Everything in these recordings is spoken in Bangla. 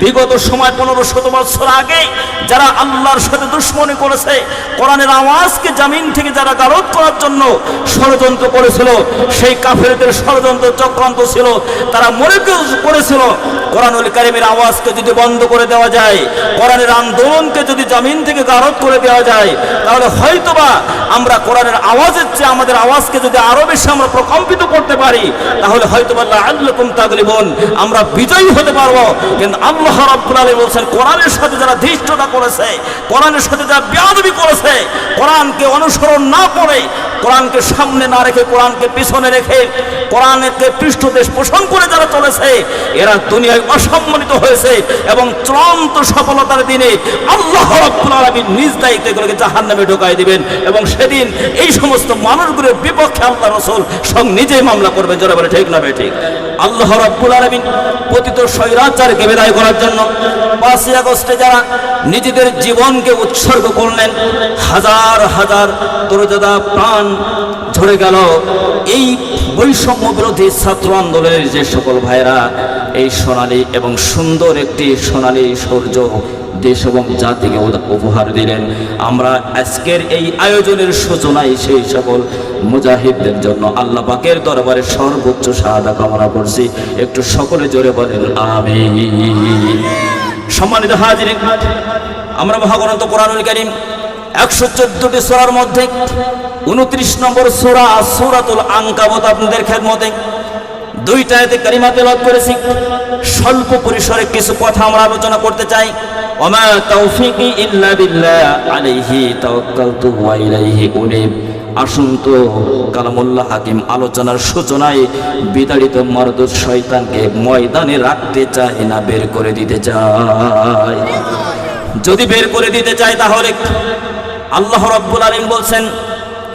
বিগত সময় পনেরো শত বছর আগে যারা আল্লাহর সাথে দুশ্মনী করেছে, কোরআনের আওয়াজকে জামিন থেকে যারা গারদ করার জন্য ষড়যন্ত্র করেছিল, সেই কাফেরদের ষড়যন্ত্র চক্রান্ত ছিল, তারা মনে করেছিল কোরআনুল কারিমের আওয়াজকে যদি বন্ধ করে দেওয়া যায়, কোরআনের আন্দোলনকে যদি জামিন থেকে গারদ করে দেওয়া যায়, তাহলে হয়তোবা আমরা কোরআনের আওয়াজের চেয়ে আমাদের আওয়াজকে যদি আরও বেশি আমরা প্রকম্পিত করতে পারি, তাহলে হয়তোবা আল্লাহ তাগলিবন, আমরা বিজয়ী হতে পারব। কিন্তু আল্লাহ রাব্বুল আলামিন বলছেন, কোরআনের সাথে যারা ধৃষ্টতা করেছে, কোরআনের সাথে যারা বেয়াদবি করেছে, কোরআনকে অনুসরণ না করে, কোরআনকে সামনে না রেখে কোরআনকে পিছনে রেখে, কোরআনকে পৃষ্ঠদেশ পোষণ করে যারা চলেছে, এরা দুনিয়ায় অসম্মানিত হয়েছে এবং চূড়ান্ত সফলতার দিনে আল্লাহ রাব্বুল আলামিন নিজ দায়িত্বে এগুলোকে জাহান্নামে ঢোকায় দিবেন এবং সেদিন এই সমস্ত মানুষগুলোর বিপক্ষে আল্লাহ রসুল সঙ্গ নিজেই মামলা করবেন। যারা বলে ঠিক না ঠিক? আল্লাহ রব্বুল আলমিন পতিত স্বৈরাচারকে বিদায় করার জন্য পাঁচই আগস্টে যারা নিজেদের জীবনকে উৎসর্গ করলেন, হাজার হাজার দরজাদা প্রাণ ঝরে গেল। এই বৈষম্য বিরোধী ছাত্র আন্দোলনের যে সকল ভাইরা এই সোনালী এবং সুন্দর একটি সোনালী সূর্য দেশ এবং জাতিকে উপহার দিলেন। আমরা আজকের এই আয়োজনের সূচনায় সেই সকল মুজাহিদদের জন্য আল্লাহ পাকের দরবারে সর্বোচ্চ সাহায্য কামনা করছি। একটু সকলে জোরে বলেন আমি সম্মানিত হাজির আমরা মহাগ্রন্থ কোরআনুল করিম একশো চোদ্দটি সোরার মধ্যে উনত্রিশ নম্বর সোরা, সুরাতুল আঙ্কাবত আপনাদের খেদমতে দুইটা এতে কারিমা তেলাওয়াত করেছি। স্বল্প পরিসরে কিছু কথা আমরা আলোচনা করতে চাই। ওমা তৌফিকি ইল্লা বিল্লাহ, আলাইহি তাওয়াক্কালতু ওয়া ইলাইহি উনীব। আসুন তো, কালামুল্লাহ হাকিম, আলোচনার সূচনায় বিতাড়িত মরদুদ শয়তানকে ময়দানে রাখতে চায় না, বের করে দিতে চায় যদি বের করে দিতে চায় তাহলে আল্লাহ রাব্বুল আলামিন বলছেন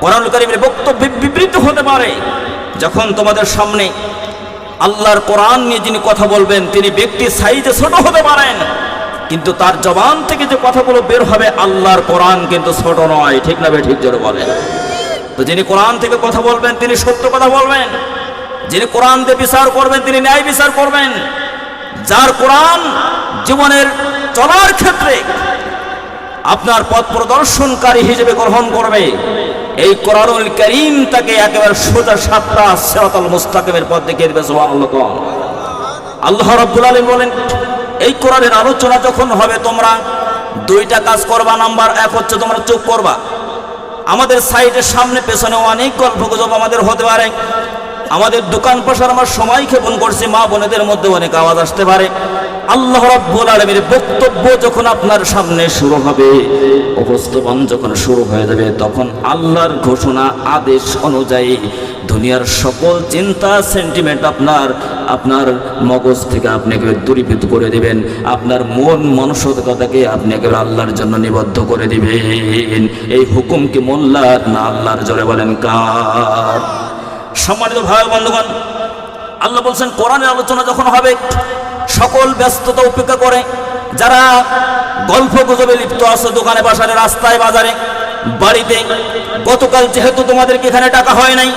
কোরআনুল কারীমের বক্তব্য বিবৃত হতে পারে। যখন তোমাদের সামনে আল্লাহর কোরআন নিয়ে যিনি কথা বলবেন, তিনি ব্যক্তি সাইজে ছোট হতে পারেন। কিন্তু তার জবান থেকে যে কথাগুলো বের হবে, আল্লাহর কোরআন কিন্তু ছোট নয়। ঠিক না ঠিক জোরে বলেন। তো যিনি কোরআন থেকে কথা বলবেন, তিনি সত্য কথা বলবেন। যিনি কোরআন দিয়ে বিচার করবেন, তিনি ন্যায় বিচার করবেন। যার কোরআন জীবনের চলার ক্ষেত্রে আপনার পথ প্রদর্শনকারী হিসেবে গ্রহণ করবে। এই কোরআনুল করিম তাকে একেবারে সোজা সাতটা সেরাতাল মুস্তাকিমের পথ দেখিয়ে দেবে, সুবহানাল্লাহ। আল্লাহ রাব্বুল আলামিন বলেন, এই কোরআনের আলোচনা যখন হবে তোমরা দুইটা কাজ করবা, নাম্বার এক হচ্ছে তোমরা চুপ করবা। আমাদের সাইডের সামনে পেছনে অনেক গল্প গুজব আমাদের হতে পারে। আমাদের দোকান পাশার আমার সময় ক্ষেপণ করছি, মা বোনেদের মধ্যে অনেক আওয়াজ আসতে পারে। আল্লাহ রাব্বুল আলামিনের বক্তব্য যখন আপনার সামনে শুরু হবে উপস্থাপন যখন শুরু হয়ে যাবে, তখন আল্লাহর ঘোষণা, আদেশ অনুযায়ী দুনিয়ার সকল চিন্তা সেন্টিমেন্ট আপনার আপনার মগজ থেকে আপনি একেবারে দূরীভূত করে দিবেন। আপনার মন মানসিকতাকে আপনি একেবারে আল্লাহর জন্য নিবদ্ধ করে দিবেন। এই হুকুম কি মোল্লার না আল্লাহর? জোরে বলেন কার? সম্মানিত ভাই বন্ধুগণ, আল্লাহ বলছেন, কোরআনের আলোচনা যখন হবে সকল ব্যস্ততা উপেক্ষা করে, যারা গল্প গুজবে লিপ্ত আছে দোকানে বাসারে রাস্তায়, বাজারে, বাড়িতে, গতকাল যেহেতু তোমাদেরকে এখানে টাকা হয় নাই,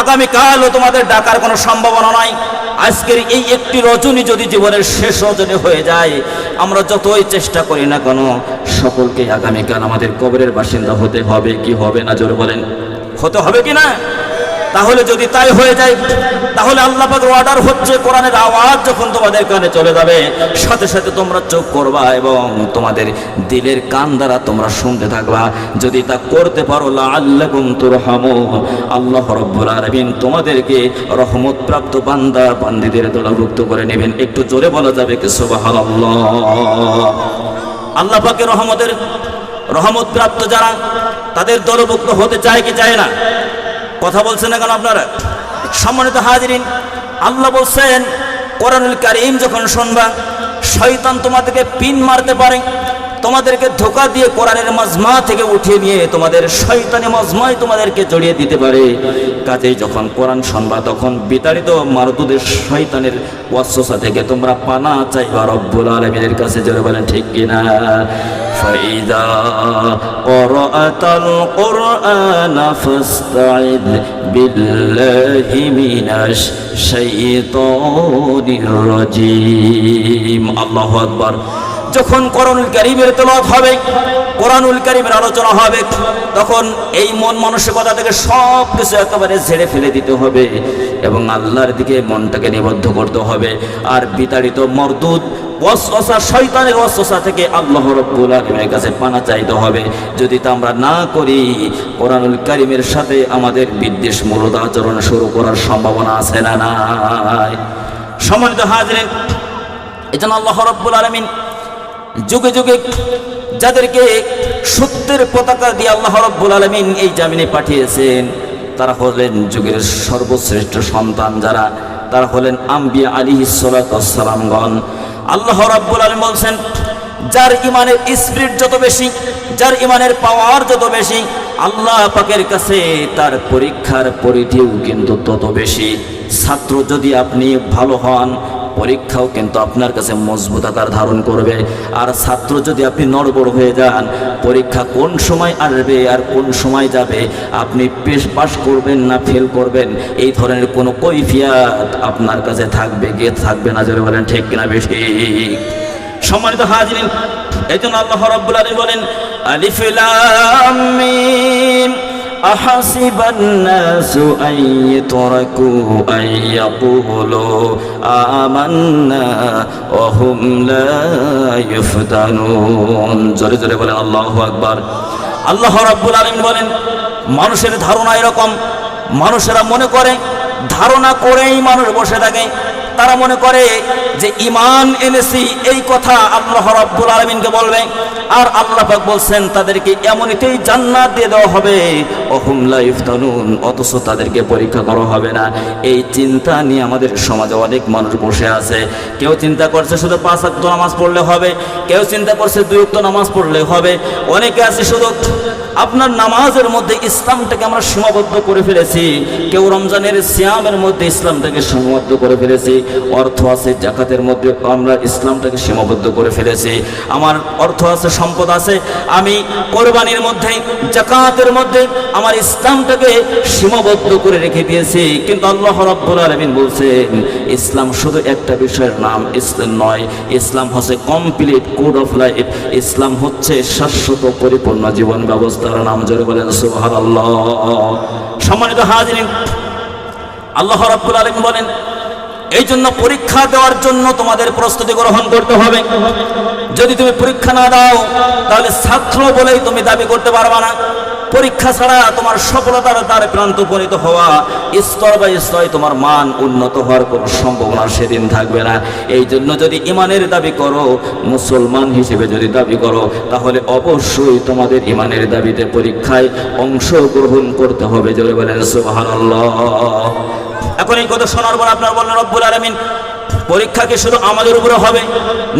আগামীকালও তোমাদের ডাকার কোনো সম্ভাবনা নাই। আজকের এই একটি রজনী যদি জীবনের শেষ রজনী হয়ে যায়, আমরা যতই চেষ্টা করি না কেন, সকলকে আগামীকাল আমাদের কবরের বাসিন্দা হতে হবে, কি হবে না, জোরে বলেন। হতে হবে কি না? তাহলে যদি তাই হয়ে যায়, তাহলে আল্লাপাকের অর্ডার হচ্ছে কোরআনের আওয়াজ যখন তোমাদের কানে চলে যাবে, সাথে সাথে তোমরা চোখ করবা এবং তোমাদের দিলের কান দ্বারা তোমরা শুনতে থাকবা। যদি তা করতে পারো আল্লাকুম তুরহামু আল্লাহ রব্বুল আলামিন তোমাদেরকে রহমত প্রাপ্ত বান্দা, বান্দিদের দলভুক্ত করে নেবেন। একটু জোরে বলা যাবে কি পাকের রহমতের রহমত প্রাপ্ত যারা, তাদের দলভুক্ত হতে চায় কি চায় না? কথা বলছেন না কেন আপনারা? সম্মানিত হাজিরিন, আল্লাহ বলছেন, কোরআনুল কারিম যখন শুনবা, শয়তান তোমাদেরকে পিন মারতে পারে, তোমাদেরকে ধোকা দিয়ে কোরআনের মজমা থেকে উঠিয়ে নিয়ে তোমাদের শয়তানি মজমায় তোমাদেরকে জড়িয়ে দিতে পারে। কাজেই যখন কোরআন শুনবা, তখন বিতাড়িত মারদুদের শয়তানের ওয়াসওয়াসা থেকে তোমরা পানা চাইবা রব্বুল আলামিনের কাছে, জোরে বলেন, ঠিক কিনা? فإذا قرأت القرآن فاستعذ بالله من الشيطان الرجيم. الله أكبر. যখন কোরআনুল কারিমের তেলাওয়াত হবে, কোরআনুল কারিমের আলোচনা হবে, তখন এই মন মানসিকতা থেকে সব কিছু একেবারে ঝেড়ে ফেলে দিতে হবে এবং আল্লাহর দিকে মনটাকে নিবদ্ধ করতে হবে। আর বিতাড়িত মরদুদ, ওয়াসওয়াসা, শয়তানের ওয়াসওয়াসা থেকে আল্লাহ রাব্বুল আলামিনের কাছে পানা চাইতে হবে। যদি তা আমরা না করি, কোরআনুল কারিমের সাথে আমাদের বিদ্বেষমূলক আচরণ শুরু করার সম্ভাবনা আছে না নাই? সম্মানিত হাজরিন এজন্য আল্লাহ রাব্বুল আলামিন যুগে যুগে যাদেরকে সত্যের পতাকা দিয়ে আল্লাহ রব্বুল আলমিন এই জামিনে পাঠিয়েছেন, তারা হলেন যুগের সর্বশ্রেষ্ঠ সন্তান যারা, তারা হলেন আম্বিয়া আলী সালামগণ। আল্লাহ রব্বুল আলম বলছেন, যার ইমানের স্পিরিট যত বেশি, যার ইমানের পাওয়ার যত বেশি, আল্লাহ পাকের কাছে তার পরীক্ষার পরিধিও কিন্তু তত বেশি। ছাত্র যদি আপনি ভালো হন পরীক্ষাও কিন্তু আপনার কাছে মজবুত আকার ধারণ করবে। আর ছাত্র যদি আপনি নড়বড় হয়ে যান, পরীক্ষা কোন সময় আসবে আর কোন সময় যাবে, আপনি পেশ পাশ করবেন না ফেল করবেন, এই ধরনের কোনো কৈফিয়াত আপনার কাছে থাকবে গিয়ে থাকবে না যদি বলেন, ঠিক কিনা বেশি? সম্মানিত হাজিরিন, এই জন্য আল্লাহ রব্বুল আলী বলেন, আলিফ লাম মিম أحسب الناس أن يتركوا أن يقولوا آمنا وهم لا يفتنون জোরে জোরে বলেন আল্লাহু আকবার আল্লাহ রাব্বুল আলামিন বলেন মানুষের ধারণা এরকম মানুষেরা মনে করে ধারণা করেই মানুষ বসে থাকে তারা মনে করে যে ইমান এনেছি, এই কথা আল্লাহ রাব্বুল আলমিনকে বলবে। আর আল্লাহ বলছেন, তাদেরকে এমনিতেই জান্নাত দিয়ে দেওয়া হবে। অহুম লা ইফতানুন, অথচ তাদেরকে পরীক্ষা করা হবে না। এই চিন্তা নিয়ে আমাদের সমাজে অনেক মানুষ বসে আছে। কেউ চিন্তা করছে শুধু পাঁচ আক্ত নামাজ পড়লে হবে, কেউ চিন্তা করছে দুই উক্ত নামাজ পড়লে হবে। অনেকে আছে শুধু আপনার নামাজের মধ্যে ইসলামটাকে আমরা সীমাবদ্ধ করে ফেলেছি। কেউ রমজানের সিয়ামের মধ্যে ইসলামটাকে সীমাবদ্ধ করে ফেলেছি। অর্থ আছে, জাকাতের মধ্যে আমরা ইসলামটাকে সীমাবদ্ধ করে ফেলেছি। আমার অর্থ আছে, সম্পদ আছে, আমি কোরবানির মধ্যে, জাকাতের মধ্যে আমার ইসলামটাকে সীমাবদ্ধ করে রেখে দিয়েছি। কিন্তু আল্লাহ রাব্বুল আলামিন বলছেন, ইসলাম শুধু একটা বিষয়ের নাম ইসলাম নয়, ইসলাম হচ্ছে কমপ্লিট কোড অফ লাইফ ইসলাম হচ্ছে শাশ্বত পরিপূর্ণ জীবন ব্যবস্থার নাম জোরে বলেন, সুবহানাল্লাহ। সম্মানিত হাজিরিন, আল্লাহ রাব্বুল আলামিন বলেন এই জন্য পরীক্ষা দেওয়ার জন্য তোমাদের প্রস্তুতি গ্রহণ করতে হবে। যদি তুমি পরীক্ষা না দাও, তাহলে ছাত্র বলেই তুমি দাবি করতে পারবা না। পরীক্ষা ছাড়া তোমার সফলতার দ্বারে প্রান্ত উপনীত হওয়া, স্তর বাই স্তরে তোমার মান উন্নত হওয়ার কোনো সম্ভাবনা সেদিন থাকবে না। এই জন্য যদি ইমানের দাবি করো, মুসলমান হিসেবে যদি দাবি করো, তাহলে অবশ্যই তোমাদের ইমানের দাবিতে পরীক্ষায় অংশগ্রহণ করতে হবে। যদি বলেন, সুবহানাল্লাহ। এখন এই কথা শোনার পর আপনার বললেন, রব্বুল আলমিন, পরীক্ষা কি শুধু আমাদের উপরে হবে?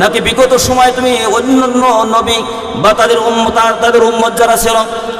নাকি বিগত সময় তুমি অন্যান্য নবী বা তাদের তাদের উম্মত যারা ছিল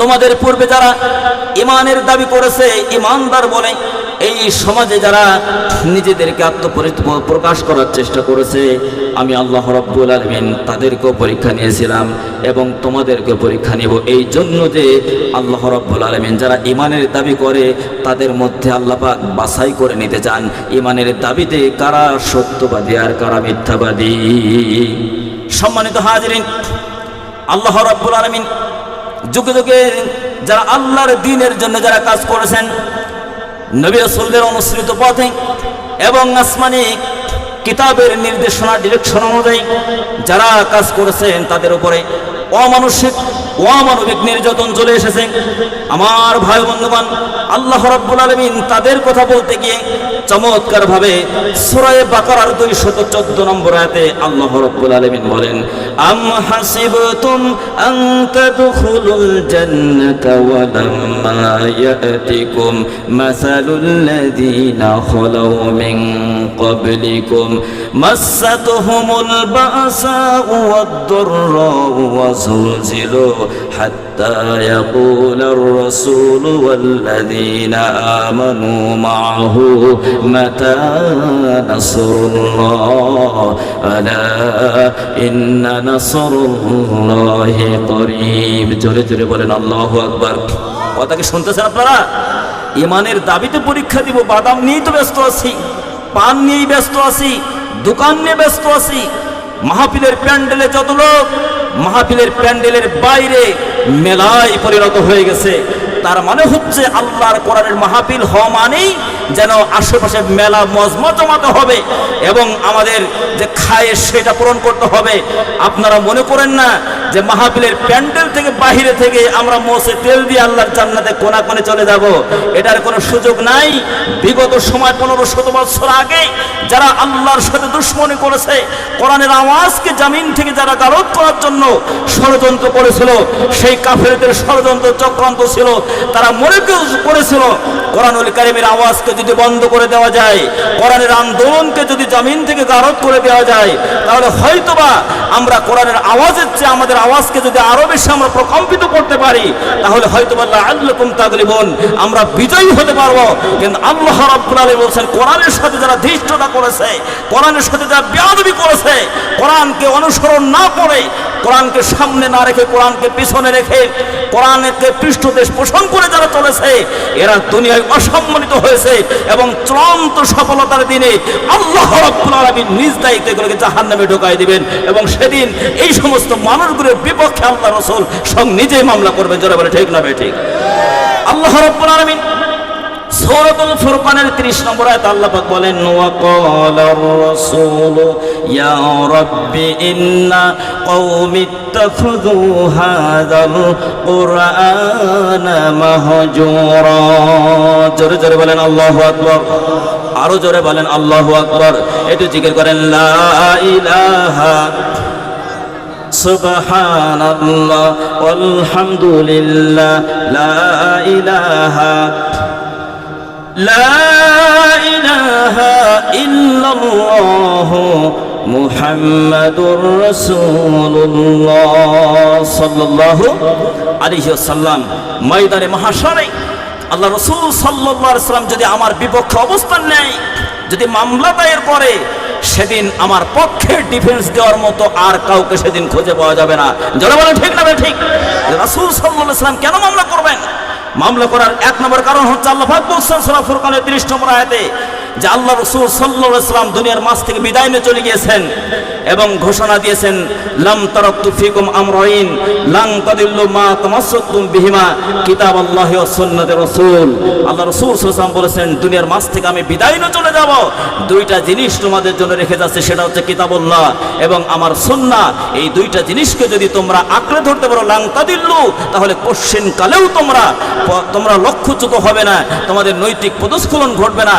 তোমাদের পূর্বে যারা ইমানের দাবি করেছে ইমানদার বলে, এই সমাজে যারা নিজেদেরকে আত্মপরিচয় প্রকাশ করার চেষ্টা করেছে, আমি আল্লাহ রব্বুল আলমিন তাদেরকেও পরীক্ষা নিয়েছিলাম এবং তোমাদেরকে পরীক্ষা নেব। এই জন্য যে আল্লাহ রব্বুল আলমিন যারা ইমানের দাবি করে, তাদের মধ্যে আল্লাহ পাক বাছাই করে নিতে চান। ইমানের দাবিতে কারা সত্যবাদী আর কারা মিথ্যাবাদী? সম্মানিত হাজরিন, আল্লাহ রব্বুল আলমিন যুগে যুগে যারা আল্লাহর দিনের জন্য যারা কাজ করেছেন, নবী রসুলদের অনুসৃত পথে এবং আসমানি কিতাবের নির্দেশনা ডিরেকশন অনুযায়ী যারা কাজ করেছেন, তাদের উপরে অমানসিক অমানবিক নির্যাতন চলে এসেছে। আমার ভাই বন্ধুবান আল্লাহ রাব্বুল আলামিন তাদের কথা বলতে গিয়ে চমৎকার ভাবে সুরায় বাকারার দুই শত চোদ্দ নম্বর আয়াতে আল্লাহ রব্বুল আলমিন বলেন, আম হাসিবতুম আন তাদখুলুল জান্নাতা ওয়া লাম্মা ইয়াতিকুম মাসালুল লাযীনা খালাউ মিন ক্বাবলিকুম মাসাতুহুমুল বাসা ওয়াদ-দুররা ওয়া জুলজিলু হাত্তা حتى يقول الرسول والذين آمنوا معه متى نصر الله ألا إن نصر الله قريب জোরে জোরে বলেন আল্লাহু আকবার কথা কি শুনতেছেন আপনারা ইমানের দাবিতে পরীক্ষা দিব বাদাম নিয়েই তো ব্যস্ত আছি পান নিয়েই ব্যস্ত আছি দোকান নিয়ে ব্যস্ত আছি মাহফিলের প্যান্ডেলে যত লোক মাহফিলের প্যান্ডেলের বাইরে মেলায় পরিণত হয়ে গেছে। তার মানে হচ্ছে আল্লাহর কোরআনের মাহফিল হওয়া মানেই যেন আশেপাশে মেলা মজমা জমাতে হবে এবং আমাদের যে খায় সেটা পূরণ করতে হবে। আপনারা মনে করেন না যে মাহফিলের প্যান্ডেল থেকে বাহিরে থেকে আমরা মোসে তেল দিয়ে আল্লাহর জান্নাতে কোনা কোণে চলে যাব? এটার কোনো সুযোগ নাই। বিগত সময় পনেরো শত বছর আগে যারা আল্লাহর সাথে দুশ্মনী করেছে, কোরআনের আওয়াজকে জামিন থেকে যারা গারদ করার জন্য ষড়যন্ত্র করেছিল, সেই কাফেরদের ষড়যন্ত্র চক্রান্ত ছিল। তারা মনে করেছিল কোরআনুল কারিমের আওয়াজকে যদি বন্ধ করে দেওয়া যায়, কোরআনের আন্দোলনকে যদি জামিন থেকে গারদ করে দেওয়া যায়, তাহলে হয়তোবা আমরা কোরআনের আওয়াজের চেয়ে আমাদের আওয়াজকে যদি আরও বেশি আমরা প্রকম্পিত করতে পারি, তাহলে আল্লাকুম তাগলিবুন, আমরা বিজয়ী হতে পারব। কিন্তু আল্লাহ আলামিন বলছেন, কোরআনের সাথে যারা ধৃষ্টতা করেছে, কোরআনের সাথে যারা বেয়াদবি করেছে, কোরআনকে অনুসরণ না করে, কোরআনকে সামনে না রেখে, কোরআনকে পিছনে রেখে, কোরআনকে পৃষ্ঠদেশ পোষণ করে যারা চলেছে, এরা দুনিয়ায় অসম্মানিত হয়েছে এবং চূড়ান্ত সফলতার দিনে আল্লাহ আলামিন নিজ দায়িত্বে এগুলোকে জাহান্নামে ঢোকাই দিবেন এবং সেদিন এই সমস্ত মানুষগুলোর বিপক্ষে আল্লাহ রসুল সং নিজেই মামলা করবেন যারা বলে, ঠিক না বে ঠিক। আল্লাহ রাব্বুল আলামিন সূরাতুল ফুরকানের 30 নম্বর আয়াত আল্লাহ পাক বলেন, ওয়া ক্বালার রাসূল, ইয়া রাব্বি ইন্না কওমি ইত্তাখাযু হাযাল কুরআনা মাহজুরা। জোরে জোরে বলেন, আল্লাহু আকবার। আরও জোরে বলেন, আল্লাহু আকবার। একটু জিকির করেন, লা ইলাহা سبحان الله والحمد لله لا إله لا إله إلا الله محمد رسول الله صلى الله عليه وسلم ময়দানে মহাশরে আল্লাহ রসুল সাল্লাহ সাল্লাম যদি আমার বিপক্ষে অবস্থান নেয় যদি মামলা দায়ের করে সেদিন আমার পক্ষে ডিফেন্স দেওয়ার মতো আর কাউকে সেদিন খুঁজে পাওয়া যাবে না। যারা বলেন, ঠিক না ঠিক? রাসুল সাল্লাহ কেন মামলা করবেন? মামলা করার এক নম্বর কারণ হচ্ছে আল্লাহ বলছেন সূরা ফুরকানের 30 নম্বর আয়াতে যে আল্লাহ রাসূল সাল্লাল্লাহু আলাইহি সাল্লাম দুনিয়ার মাঝ থেকে বিদায় নিয়ে চলে গিয়েছেন এবং ঘোষণা দিয়েছেন, লাম তারাকতু ফিকুম আমরাইন, লাং তাদিল্লু মা তামাসসাকতুম বিহিমা, কিতাবাল্লাহি ওয়া সুন্নাতে রাসূল। আল্লাহ রাসূল আলাইহি বলেছেন, দুনিয়ার মাঝ থেকে আমি বিদায় নিয়ে চলে যাব। দুইটা জিনিস তোমাদের জন্য রেখে যাচ্ছে, সেটা হচ্ছে কিতাবুল্লাহ এবং আমার সুন্নাহ। এই দুইটা জিনিসকে যদি তোমরা আঁকড়ে ধরতে পারো, লাং তাদিল্লু, তাহলে কোশ্চেন কালেও তোমরা তোমরা লক্ষ্যচ্যুত হবে না, তোমাদের নৈতিক পদস্খলন ঘটবে না।